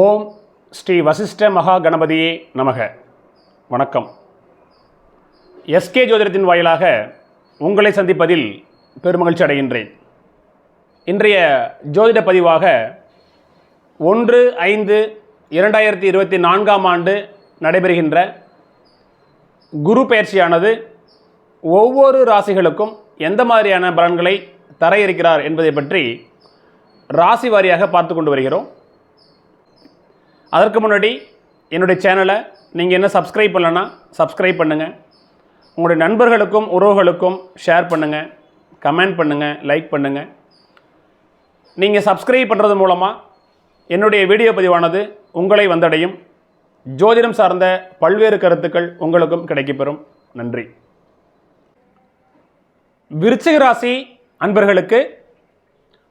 ஓம் ஸ்ரீ வசிஷ்ட மகா கணபதியே நமக. வணக்கம். எஸ்கே ஜோதிடத்தின் வாயிலாக உங்களை சந்திப்பதில் பெருமகிழ்ச்சி அடைகின்றேன். இன்றைய ஜோதிட பதிவாக ஒன்று ஐந்து இரண்டாயிரத்தி இருபத்தி நான்காம் ஆண்டு நடைபெறுகின்ற குரு பயிற்சியானது ஒவ்வொரு ராசிகளுக்கும் எந்த மாதிரியான பலன்களை தர இருக்கிறார் என்பதை பற்றி ராசி வாரியாக பார்த்து கொண்டு வருகிறோம். அதற்கு முன்னாடி என்னுடைய சேனலை நீங்கள் என்ன சப்ஸ்கிரைப் பண்ணலன்னா சப்ஸ்கிரைப் பண்ணுங்கள் உங்களுடைய நண்பர்களுக்கும் உறவுகளுக்கும் ஷேர் பண்ணுங்கள் கமெண்ட் பண்ணுங்கள் லைக் பண்ணுங்கள் நீங்கள் சப்ஸ்கிரைப் பண்ணுறது மூலமாக என்னுடைய வீடியோ பதிவானது உங்களை வந்தடையும். ஜோதிடம் சார்ந்த பல்வேறு கருத்துக்கள் உங்களுக்கும் கிடைக்கப்பெறும். நன்றி. விருச்சிக ராசி அன்பர்களுக்கு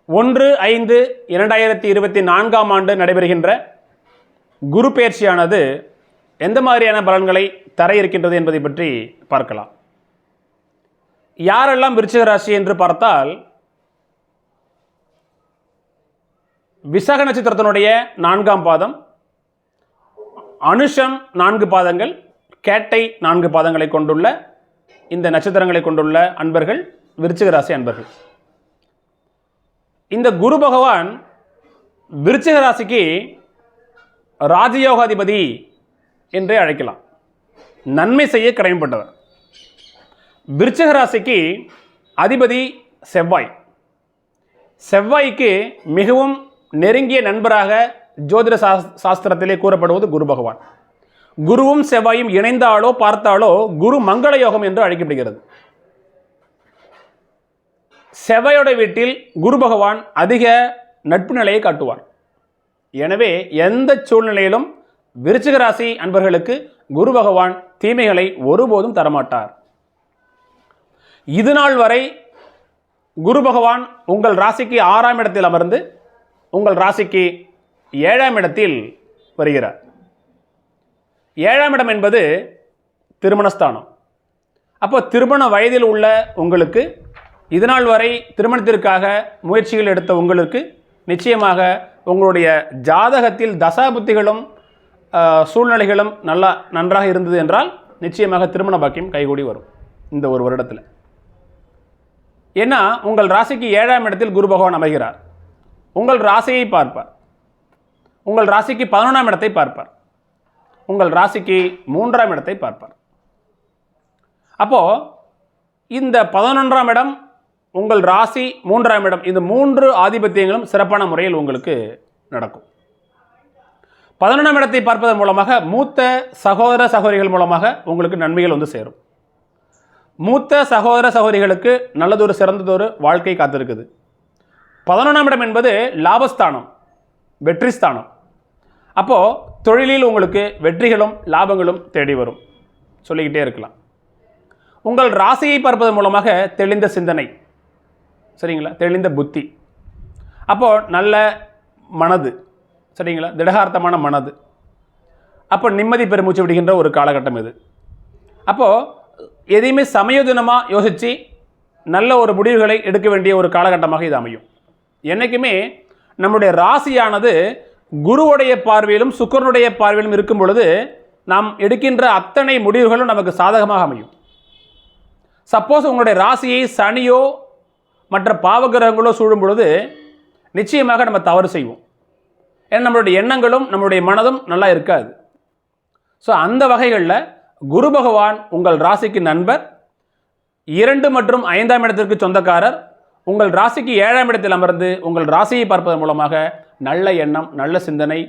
ஒன்று ஐந்து இரண்டாயிரத்தி இருபத்தி நான்காம் ஆண்டு நடைபெறுகின்ற குரு பயிற்சியானது எந்த மாதிரியான பலன்களை தர இருக்கின்றது என்பதை பற்றி பார்க்கலாம். யாரெல்லாம் விருச்சிக ராசி என்று பார்த்தால் விசாக நட்சத்திரத்தினுடைய நான்காம் பாதம் அனுஷம் நான்கு பாதங்கள் கேட்டை நான்கு பாதங்களை கொண்டுள்ள இந்த நட்சத்திரங்களை கொண்டுள்ள அன்பர்கள் விருச்சிக ராசி அன்பர்கள். இந்த குரு பகவான் விருச்சிக ராசிக்கு ராஜயோகாதிபதி என்றே அழைக்கலாம். நன்மை செய்ய கடமைப்பட்டவர். விருச்சக ராசிக்கு அதிபதி செவ்வாய். செவ்வாய்க்கு மிகவும் நெருங்கிய நண்பராக ஜோதிட சாஸ்- சாஸ்திரத்திலே கூறப்படுவது குரு பகவான். குருவும் செவ்வாயும் இணைந்தாலோ பார்த்தாலோ குரு மங்கள யோகம் என்று அழைக்கப்படுகிறது. செவ்வாயோட வீட்டில் குரு பகவான் அதிக நட்பு நிலையை காட்டுவார். எனவே எந்த சூழ்நிலையிலும் விருச்சிக ராசி அன்பர்களுக்கு குரு பகவான் தீமைகளை ஒருபோதும் தரமாட்டார். இது நாள் வரை குரு பகவான் உங்கள் ராசிக்கு ஆறாம் இடத்தில் அமர்ந்து உங்கள் ராசிக்கு ஏழாம் இடத்தில் வருகிறார். ஏழாம் இடம் என்பது திருமணஸ்தானம். அப்போ திருமண வயதில் உள்ள உங்களுக்கு இதுநாள் வரை திருமணத்திற்காக முயற்சிகள் எடுத்த உங்களுக்கு நிச்சயமாக உங்களுடைய ஜாதகத்தில் தசாபுத்திகளும் சூழ்நிலைகளும் நல்லா நன்றாக இருந்தது என்றால் நிச்சயமாக திருமண பாக்கியம் கைகூடி வரும் இந்த ஒரு வருடத்தில். ஏன்னா உங்கள் ராசிக்கு ஏழாம் இடத்தில் குரு பகவான் அமைகிறார். உங்கள் ராசியை பார்ப்பார். உங்கள் ராசிக்கு பதினொன்றாம் இடத்தை பார்ப்பார். உங்கள் ராசிக்கு மூன்றாம் இடத்தை பார்ப்பார். அப்போ இந்த பதினொன்றாம் இடம் உங்கள் ராசி மூன்றாம் இடம். இந்த மூன்று ஆதிபத்தியங்களும் சிறப்பான முறையில் உங்களுக்கு நடக்கும். பதினொன்றாம் இடத்தை பார்ப்பதன் மூலமாக மூத்த சகோதர சகோதரிகள் மூலமாக உங்களுக்கு நன்மைகள் வந்து சேரும். மூத்த சகோதர சகோதரிகளுக்கு நல்லதொரு சிறந்ததொரு வாழ்க்கை காத்திருக்குது. பதினொன்றாம் இடம் என்பது லாபஸ்தானம் வெற்றி ஸ்தானம் அப்போது தொழிலில் உங்களுக்கு வெற்றிகளும் லாபங்களும் தேடி வரும். சொல்லிக்கிட்டே இருக்கலாம். உங்கள் ராசியை பார்ப்பதன் மூலமாக தெளிந்த சிந்தனை சரிங்களா? தெளிந்த புத்தி. அப்போது நல்ல மனது. சரிங்களா? திடகார்த்தமான மனது. அப்போ நிம்மதி பெருமூச்சு விடுகின்ற ஒரு காலகட்டம் இது. அப்போது எதையுமே சமயோஜனமாக யோசித்து நல்ல ஒரு முடிவுகளை எடுக்க வேண்டிய ஒரு காலகட்டமாக இது அமையும். என்றைக்குமே நம்முடைய ராசியானது குருவுடைய பார்வையிலும் சுக்கரனுடைய பார்வையிலும் இருக்கும் பொழுது நாம் எடுக்கின்ற அத்தனை முடிவுகளும் நமக்கு சாதகமாக அமையும். சப்போஸ் உங்களுடைய ராசியை சனியோ மற்ற பாவகிரகங்களோ சூழும் பொழுது நிச்சயமாக நம்ம தவறு செய்வோம். ஏன்னா நம்மளுடைய எண்ணங்களும் நம்மளுடைய மனதும் நல்லா இருக்காது. ஸோ அந்த வகைகளில் குரு பகவான் உங்கள் ராசிக்கு நண்பர் இரண்டு மற்றும் ஐந்தாம் இடத்திற்கு சொந்தக்காரர் உங்கள் ராசிக்கு ஏழாம் இடத்தில் அமர்ந்து உங்கள் ராசியை பார்ப்பதன் மூலமாக நல்ல எண்ணம் நல்ல சிந்தனை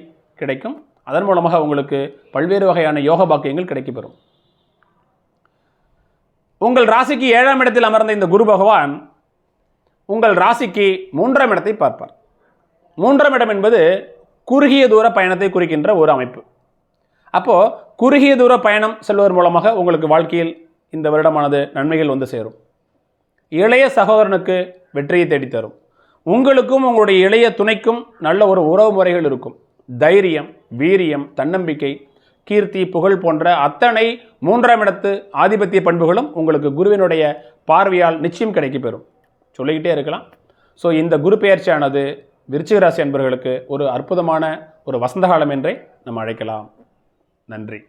கிடைக்கும். அதன் மூலமாக உங்களுக்கு பல்வேறு வகையான யோக பாக்கியங்கள் கிடைக்கப்பெறும். உங்கள் ராசிக்கு ஏழாம் இடத்தில் அமர்ந்த இந்த குரு பகவான் உங்கள் ராசிக்கு மூன்றாம் இடத்தை பார்ப்பார். மூன்றாம் இடம் என்பது குறுகிய தூர பயணத்தை குறிக்கின்ற ஒரு அமைப்பு. அப்போது குறுகிய தூர பயணம் செல்வதன் மூலமாக உங்களுக்கு வாழ்க்கையில் இந்த வருடமானது நன்மைகள் வந்து சேரும். இளைய சகோதரனுக்கு வெற்றியை தேடித் தரும் உங்களுக்கும் உங்களுடைய இளைய துணைக்கும் நல்ல ஒரு உறவு முறைகள் இருக்கும். தைரியம் வீரியம் தன்னம்பிக்கை கீர்த்தி புகழ் போன்ற அத்தனை மூன்றாம் இடத்து ஆதிபத்திய பண்புகளும் உங்களுக்கு குருவினுடைய பார்வையால் நிச்சயம் கிடைக்கப் பெறும். சொல்லிக்கிட்டே இருக்கலாம். ஸோ இந்த குரு பெயர்ச்சியானது விருச்சிக ராசி அன்பர்களுக்கு ஒரு அற்புதமான ஒரு வசந்த காலம் என்றே நம்ம அழைக்கலாம். நன்றி.